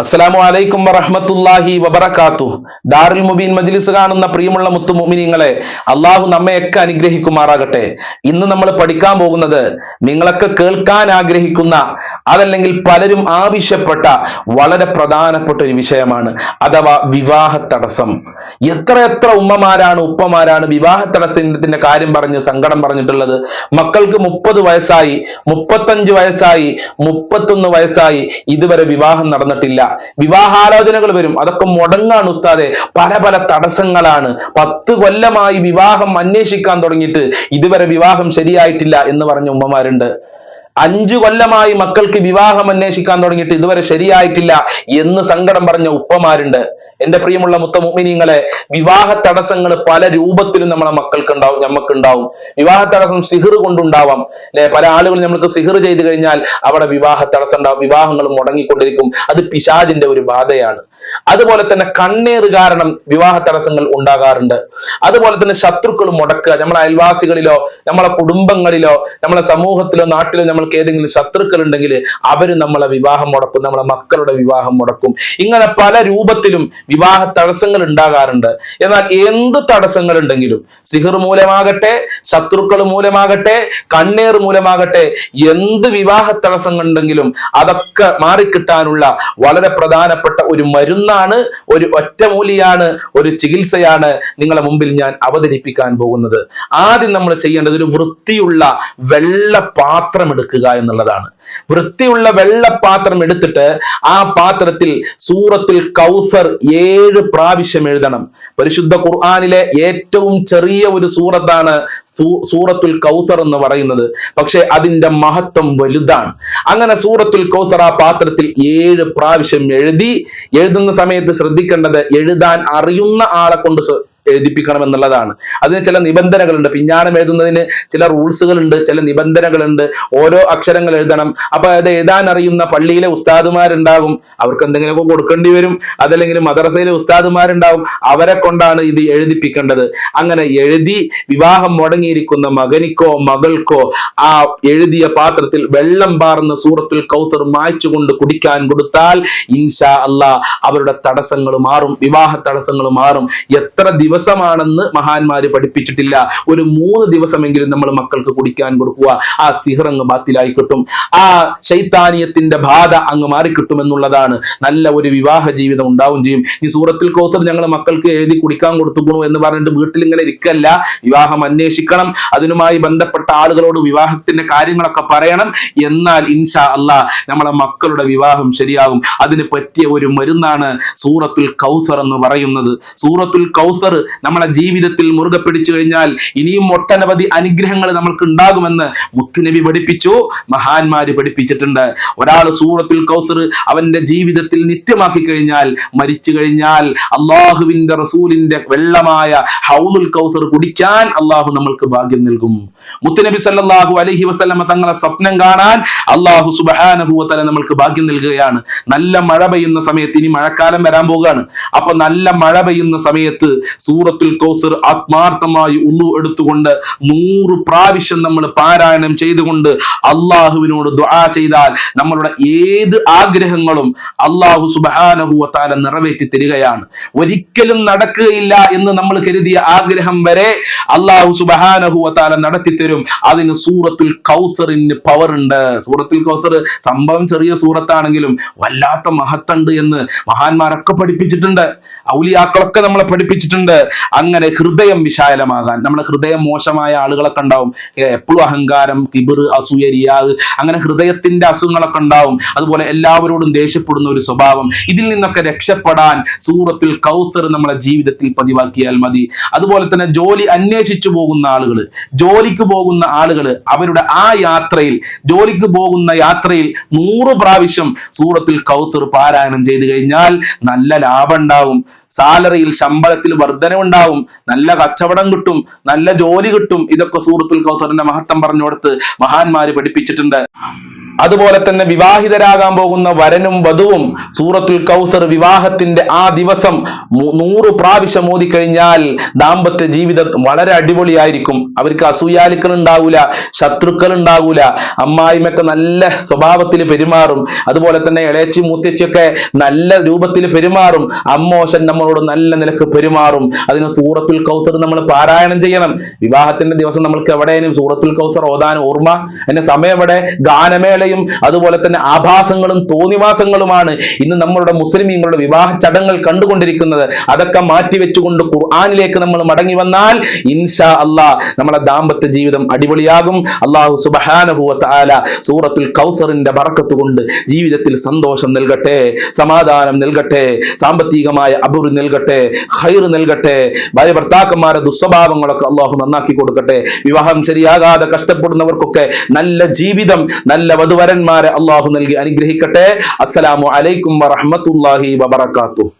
അസ്സലാമു അലൈക്കും വറഹ്മത്തുള്ളാഹി വബറക്കാത്തു ദാറുൽ മുബീൻ മജ്ലിസ് കാണുന്ന പ്രിയമുള്ള മുത്തു മുമിനിങ്ങളെ അള്ളാഹു നമ്മയൊക്കെ അനുഗ്രഹിക്കുമാറാകട്ടെ. ഇന്ന് നമ്മൾ പഠിക്കാൻ പോകുന്നത് നിങ്ങളൊക്കെ കേൾക്കാൻ ആഗ്രഹിക്കുന്ന അതല്ലെങ്കിൽ പലരും ആവശ്യപ്പെട്ട വളരെ പ്രധാനപ്പെട്ട ഒരു വിഷയമാണ് അഥവാ വിവാഹ തടസ്സം. എത്ര എത്ര ഉമ്മമാരാണ് ഉപ്പമാരാണ് വിവാഹ തടസ്സത്തിന്റെ കാര്യം പറഞ്ഞ് സങ്കടം പറഞ്ഞിട്ടുള്ളത്? മക്കൾക്ക് മുപ്പത് വയസ്സായി മുപ്പത്തഞ്ച് വയസ്സായി മുപ്പത്തൊന്ന് വയസ്സായി ഇതുവരെ വിവാഹം നടന്നിട്ടില്ല. വിവാഹാലോചനകൾ വരും. അതൊക്കെ മുടങ്ങാണ് ഉസ്താദെ. പല പല തടസ്സങ്ങളാണ്. പത്ത് കൊല്ലമായി വിവാഹം അന്വേഷിക്കാൻ തുടങ്ങിയിട്ട് ഇതുവരെ വിവാഹം ശരിയായിട്ടില്ല എന്ന് പറഞ്ഞ ഉമ്മമാരുണ്ട്. അഞ്ചു കൊല്ലമായി മക്കൾക്ക് വിവാഹം അന്വേഷിക്കാൻ തുടങ്ങിയിട്ട് ഇതുവരെ ശരിയായിട്ടില്ല എന്ന് സങ്കടം പറഞ്ഞ ഉപ്പമാരുണ്ട്. എന്റെ പ്രിയമുള്ള മുത്ത മുഅ്മിനീങ്ങളെ വിവാഹ തടസ്സങ്ങൾ പല രൂപത്തിലും നമ്മളെ മക്കൾക്ക് ഉണ്ടാവും നമുക്ക് ഉണ്ടാവും വിവാഹ തടസ്സം സിഹിർ കൊണ്ടുണ്ടാവാം. അല്ലെ പല ആളുകളും നമ്മൾക്ക് സിഹിർ ചെയ്തു കഴിഞ്ഞാൽ അവിടെ വിവാഹ തടസ്സം ഉണ്ടാവും വിവാഹങ്ങൾ മുടങ്ങിക്കൊണ്ടിരിക്കും. അത് പിശാജിന്റെ ഒരു ബാധയാണ്. അതുപോലെ തന്നെ കണ്ണീർ കാരണം വിവാഹ തടസ്സങ്ങൾ ഉണ്ടാകാറുണ്ട്. അതുപോലെ തന്നെ ശത്രുക്കൾ മുടക്കുക. നമ്മുടെ അയൽവാസികളിലോ നമ്മളെ കുടുംബങ്ങളിലോ നമ്മളെ സമൂഹത്തിലോ നാട്ടിലോ നമ്മൾക്ക് ഏതെങ്കിലും ശത്രുക്കൾ ഉണ്ടെങ്കിൽ അവർ നമ്മളെ വിവാഹം മുടക്കും നമ്മളെ മക്കളുടെ വിവാഹം മുടക്കും. ഇങ്ങനെ പല രൂപത്തിലും വിവാഹ തടസ്സങ്ങൾ ഉണ്ടാകാറുണ്ട്. എന്നാൽ എന്ത് തടസ്സങ്ങൾ ഉണ്ടെങ്കിലും സിഹർ മൂലമാകട്ടെ ശത്രുക്കൾ മൂലമാകട്ടെ കണ്ണേർ മൂലമാകട്ടെ എന്ത് വിവാഹ തടസ്സങ്ങൾ ഉണ്ടെങ്കിലും അതൊക്കെ മാറിക്കിട്ടാനുള്ള വളരെ പ്രധാനപ്പെട്ട ഒരു മരുന്നാണ് ഒരു ഒറ്റമൂലിയാണ് ഒരു ചികിത്സയാണ് നിങ്ങളെ മുമ്പിൽ ഞാൻ അവതരിപ്പിക്കാൻ പോകുന്നത്. ആദ്യം നമ്മൾ ചെയ്യേണ്ടത് ഒരു വൃത്തിയുള്ള വെള്ള പാത്രം എടുക്കുക എന്നുള്ളതാണ്. വൃത്തിയുള്ള വെള്ള പാത്രം എടുത്തിട്ട് ആ പാത്രത്തിൽ സൂറത്തുൽ കൗസർ ഏഴ് പ്രാവശ്യം എഴുതണം. പരിശുദ്ധ ഖുർആാനിലെ ഏറ്റവും ചെറിയ ഒരു സൂറത്താണ് സൂറത്തുൽ കൗസർ എന്ന് പറയുന്നത്. പക്ഷെ അതിന്റെ മഹത്വം വലുതാണ്. അങ്ങനെ സൂറത്തുൽ കൗസർ ആ പാത്രത്തിൽ ഏഴ് പ്രാവശ്യം എഴുതി എഴുതുന്ന സമയത്ത് ശ്രദ്ധിക്കേണ്ടത് എഴുതാൻ അറിയുന്ന ആളെ കൊണ്ട് എഴുതിപ്പിക്കണം എന്നുള്ളതാണ്. അതിന് ചില നിബന്ധനകളുണ്ട്. പിഞ്ഞാണം എഴുതുന്നതിന് ചില റൂൾസുകളുണ്ട്. ചില നിബന്ധനകളുണ്ട്. ഓരോ അക്ഷരങ്ങൾ എഴുതണം. അപ്പൊ അത് എഴുതാൻ അറിയുന്ന പള്ളിയിലെ ഉസ്താദുമാരുണ്ടാകും. അവർക്ക് എന്തെങ്കിലുമൊക്കെ കൊടുക്കേണ്ടി വരും. അതല്ലെങ്കിൽ മദ്രസയിലെ ഉസ്താദുമാരുണ്ടാവും അവരെ കൊണ്ടാണ് ഇത് എഴുതിപ്പിക്കേണ്ടത്. അങ്ങനെ എഴുതി വിവാഹം മുടങ്ങിയിരിക്കുന്ന മകനിക്കോ മകൾക്കോ ആ എഴുതിയ പാത്രത്തിൽ വെള്ളം പാർന്ന സൂറത്തുൽ കൗസർ മായ്ച്ചുകൊണ്ട് കുടിക്കാൻ കൊടുത്താൽ ഇൻഷാ അല്ലാ അവരുടെ തടസ്സങ്ങൾ മാറും. വിവാഹ തടസ്സങ്ങൾ മാറും. എത്ര ദിവസമാണെന്ന് മഹാന്മാര് പഠിപ്പിച്ചിട്ടില്ല. ഒരു മൂന്ന് ദിവസമെങ്കിലും നമ്മൾ മക്കൾക്ക് കുടിക്കാൻ കൊടുക്കുക. ആ സിഹർ അങ്ങ് ബാത്തിലായി കിട്ടും. ആ ശൈത്താനിയത്തിന്റെ ബാധ അങ്ങ് മാറിക്കിട്ടും എന്നുള്ളതാണ്. നല്ല ഒരു വിവാഹ ജീവിതം ഉണ്ടാവും ചെയ്യും. ഈ സൂറത്തിൽ കോസർ ഞങ്ങൾ മക്കൾക്ക് എഴുതി കുടിക്കാൻ കൊടുത്തുക്കണു എന്ന് പറഞ്ഞിട്ട് വീട്ടിൽ ഇങ്ങനെ ഇരിക്കല്ല. വിവാഹം അന്വേഷിക്കണം. അതിനുമായി ബന്ധപ്പെട്ട ആളുകളോട് വിവാഹത്തിന്റെ കാര്യങ്ങളൊക്കെ പറയണം. എന്നാൽ ഇൻഷാ അല്ല നമ്മളെ മക്കളുടെ വിവാഹം ശരിയാകും. അതിന് പറ്റിയ ഒരു മരുന്നാണ് സൂറത്തുൽ കൗസർ എന്ന് പറയുന്നത്. സൂറത്തുൽ കൗസർ നമ്മളെ ജീവിതത്തിൽ മുറുകെ പിടിച്ചു കഴിഞ്ഞാൽ ഇനിയും ഒട്ടനവധി അനുഗ്രഹങ്ങൾ നമ്മൾക്ക് ഉണ്ടാകുമെന്ന് മുത്തുനബി പഠിപ്പിച്ചു മഹാന്മാര് പഠിപ്പിച്ചിട്ടുണ്ട്. ഒരാൾ സൂറത്തുൽ കൗസർ അവന്റെ ജീവിതത്തിൽ നിത്യമാക്കി കഴിഞ്ഞാൽ മരിച്ചു കഴിഞ്ഞാൽ അള്ളാഹുവിന്റെ റസൂലിന്റെ വെള്ളമായ ഹൗലുൽ കൗസർ കുടിക്കാൻ അള്ളാഹു നമ്മൾക്ക് ഭാഗ്യം നൽകും. മുത്തുനബി സല്ലല്ലാഹു അലൈഹി വസല്ലമ തങ്ങളെ സ്വപ്നം കാണാൻ അള്ളാഹു സുബ്ഹാനഹു വതആല നമ്മൾക്ക് ഭാഗ്യം നൽകുകയാണ്. നല്ല മഴ പെയ്യുന്ന സമയത്ത് ഇനി മഴക്കാലം വരാൻ പോവുകയാണ്. അപ്പൊ നല്ല മഴ പെയ്യുന്ന സമയത്ത് സൂറത്തുൽ കൗസർ ആത്മാർത്ഥമായി ഉള്ളു എടുത്തുകൊണ്ട് നൂറ് പ്രാവശ്യം നമ്മൾ പാരായണം ചെയ്തുകൊണ്ട് അള്ളാഹുവിനോട് ദുആ ചെയ്താൽ നമ്മളുടെ ഏത് ആഗ്രഹങ്ങളും അള്ളാഹു സുബ്ഹാനഹു വതആല നിറവേറ്റി തരികയാണ്. ഒരിക്കലും നടക്കുകയില്ല എന്ന് നമ്മൾ കരുതിയ ആഗ്രഹം വരെ അള്ളാഹു സുബ്ഹാനഹു വതആല നടത്തി തരും. അതിന് സൂറത്തുൽ കൗസറിന് പവർ ഉണ്ട്. സൂറത്തുൽ കൗസർ സംഭവം ചെറിയ സൂറത്താണെങ്കിലും വല്ലാത്ത മഹത്തുണ്ട് എന്ന് മഹാന്മാരൊക്കെ പഠിപ്പിച്ചിട്ടുണ്ട്. ഔലിയാക്കളൊക്കെ നമ്മളെ പഠിപ്പിച്ചിട്ടുണ്ട്. അങ്ങനെ ഹൃദയം വിശാലമാകാൻ നമ്മുടെ ഹൃദയം മോശമായ ആളുകളൊക്കെ ഉണ്ടാവും. എപ്പോഴും അഹങ്കാരം കിബിർ അസൂയ റിയാദ് അങ്ങനെ ഹൃദയത്തിന്റെ അസുഖങ്ങളൊക്കെ ഉണ്ടാവും. അതുപോലെ എല്ലാവരോടും ദേഷ്യപ്പെടുന്ന ഒരു സ്വഭാവം. ഇതിൽ നിന്നൊക്കെ രക്ഷപ്പെടാൻ സൂറത്തിൽ കൗസർ നമ്മുടെ ജീവിതത്തിൽ പതിവാക്കിയാൽ മതി. അതുപോലെ തന്നെ ജോലി അന്വേഷിച്ചു പോകുന്ന ആളുകൾ ജോലിക്ക് പോകുന്ന ആളുകൾ അവരുടെ ആ യാത്രയിൽ ജോലിക്ക് പോകുന്ന യാത്രയിൽ നൂറ് പ്രാവശ്യം സൂറത്തിൽ കൗസർ പാരായണം ചെയ്തു കഴിഞ്ഞാൽ നല്ല ലാഭം ഉണ്ടാവും. സാലറിയിൽ ശമ്പളത്തിൽ വർധനവുണ്ടാവും നല്ല കച്ചവടം കിട്ടും നല്ല ജോലി കിട്ടും. ഇതൊക്കെ സൂറത്തുൽ കൗസറിന്റെ മഹത്വം പറഞ്ഞു കൊടുത്ത് മഹാന്മാര് പഠിപ്പിച്ചിട്ടുണ്ട്. അതുപോലെ തന്നെ വിവാഹിതരാകാൻ പോകുന്ന വരനും വധുവും സൂറത്തുൽ കൗസർ വിവാഹത്തിന്റെ ആ ദിവസം നൂറ് പ്രാവശ്യം ഓതിക്കഴിഞ്ഞാൽ ദാമ്പത്യ ജീവിതം വളരെ അടിപൊളിയായിരിക്കും. അവർക്ക് അസൂയാലുക്കൾ ഉണ്ടാവൂല ശത്രുക്കൾ ഉണ്ടാവൂല അമ്മായിമൊക്കെ നല്ല സ്വഭാവത്തിൽ പെരുമാറും. അതുപോലെ തന്നെ ഇളയച്ചി മൂത്തച്ചിയൊക്കെ നല്ല രൂപത്തിൽ പെരുമാറും. അമ്മോശൻ നമ്മളോട് നല്ല നിലയ്ക്ക് പെരുമാറും. അതിന് സൂറത്തുൽ കൗസർ നമ്മൾ പാരായണം ചെയ്യണം. വിവാഹത്തിന്റെ ദിവസം നമ്മൾക്ക് എവിടെയും സൂറത്തുൽ കൗസർ ഓതാൻ ഓർമ്മ? എന്റെ സമയം എവിടെ ഗാനമേളയും അതുപോലെ തന്നെ ആഭാസങ്ങളും തോന്നിവാസങ്ങളുമാണ് ഇന്ന് നമ്മളുടെ മുസ്ലിമീങ്ങളുടെ വിവാഹ ചടങ്ങുകൾ കണ്ടുകൊണ്ടിരിക്കുന്നത്. അതൊക്കെ മാറ്റിവെച്ചുകൊണ്ട് ഖുർആാനിലേക്ക് നമ്മൾ മടങ്ങി വന്നാൽ ഇൻഷാ അള്ളാ നമ്മുടെ ദാമ്പത്യ ജീവിതം അടിപൊളിയാകും. അള്ളാഹു സുബഹാനഹുവ ആല സൂറത്തുൽ കൗസറിന്റെ ബറക്കത്ത് കൊണ്ട് ജീവിതത്തിൽ സന്തോഷം നൽകട്ടെ സമാധാനം നൽകട്ടെ സാമ്പത്തികമായ അഭിവൃദ്ധി നൽകട്ടെ ഹൈർ നൽകട്ടെ ഭാര്യ ഭർത്താക്കന്മാരുടെ ദുസ്വഭാവങ്ങളൊക്കെ അള്ളാഹു നന്നാക്കി കൊടുക്കട്ടെ. വിവാഹം ശരിയാകാതെ കഷ്ടപ്പെടുന്നവർക്കൊക്കെ നല്ല ജീവിതം നല്ല വധുവരന്മാരെ അള്ളാഹു നൽകി അനുഗ്രഹിക്കട്ടെ. അസ്സലാമു അലൈക്കും വറഹ്മത്തുള്ളാഹി വബറകാതുഹു.